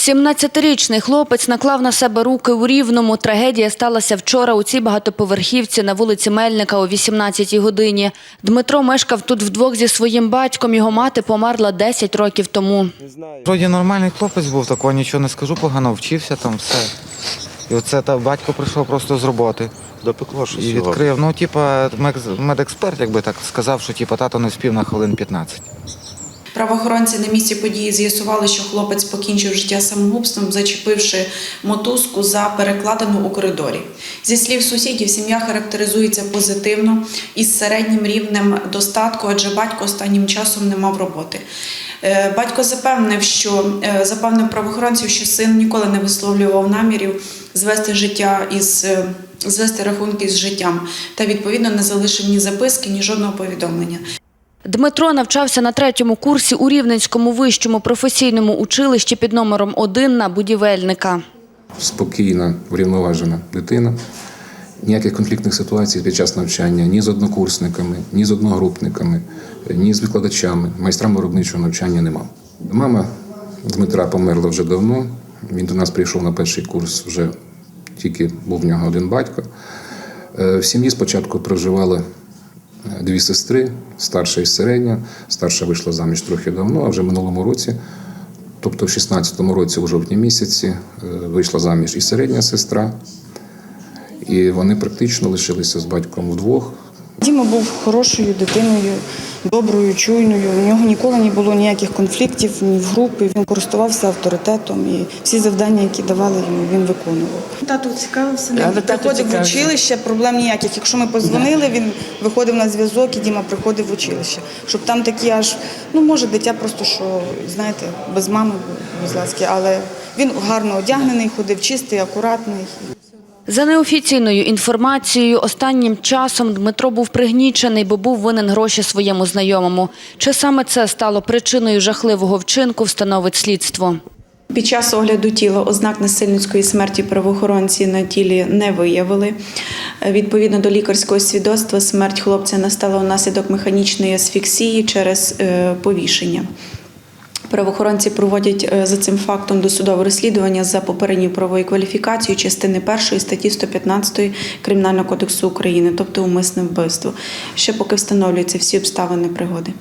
17-річний хлопець наклав на себе руки у Рівному. Трагедія сталася вчора у цій багатоповерхівці на вулиці Мельника о 18-й годині. Дмитро мешкав тут вдвох зі своїм батьком. Його мати померла 10 років тому. Вроді нормальний хлопець був, такого нічого не скажу, погано вчився там все. І оце та батько прийшов просто з роботи Допекло щось і його. відкрив. Ну, типа, мек- медексперт, якби так сказав, що типа тато не вспів на хвилин 15. Правоохоронці на місці події з'ясували, що хлопець покінчив життя самогубством, зачепивши мотузку за перекладину у коридорі. Зі слів сусідів, сім'я характеризується позитивно із середнім рівнем достатку, адже батько останнім часом не мав роботи. Е, Батько запевнив, що е, запевнив правоохоронців, що син ніколи не висловлював намірів звести життя із е, звести рахунки з життям та відповідно не залишив ні записки, ні жодного повідомлення. Дмитро навчався на третьому курсі у Рівненському вищому професійному училищі під номером 1 на будівельника. спокійна, врівноважена дитина. Ніяких конфліктних ситуацій під час навчання ні з однокурсниками, ні з одногрупниками, ні з викладачами, майстрами виробничого навчання не мав. Мама Дмитра померла вже давно. Він до нас прийшов на перший курс вже тільки був в нього один батько. Е, В сім'ї спочатку проживали дві сестри, старша і середня. Старша вийшла заміж трохи давно, а вже минулому році Тобто в 16-му році, у жовтні місяці, е, вийшла заміж і середня сестра, і вони практично лишилися з батьком вдвох. Діма був хорошою дитиною, доброю, чуйною. У нього ніколи не було ніяких конфліктів ні в групі. Він користувався авторитетом і всі завдання, які давали йому, він виконував. Тато цікавився, Але він тато приходив в училище, проблем ніяких. Якщо ми позвонили, він виходив на зв'язок, і Діма приходив в училище. Щоб там такі аж, ну може, дитя просто що, знаєте, без мами, без ласки, але він гарно одягнений, ходив чистий, акуратний. За неофіційною інформацією, останнім часом Дмитро був пригнічений, бо був винен гроші своєму знайомому. Чи саме це стало причиною жахливого вчинку, встановить слідство. Під час огляду тіла ознак насильницької смерті правоохоронці на тілі не виявили. Відповідно до лікарського свідоцтва, смерть хлопця настала внаслідок механічної асфіксії через е, повішення. Правоохоронці проводять е, за цим фактом досудове розслідування за попередньою правовою кваліфікацією частини 1 статті 115 Кримінального кодексу України, тобто умисне вбивство. Ще поки встановлюються всі обставини пригоди.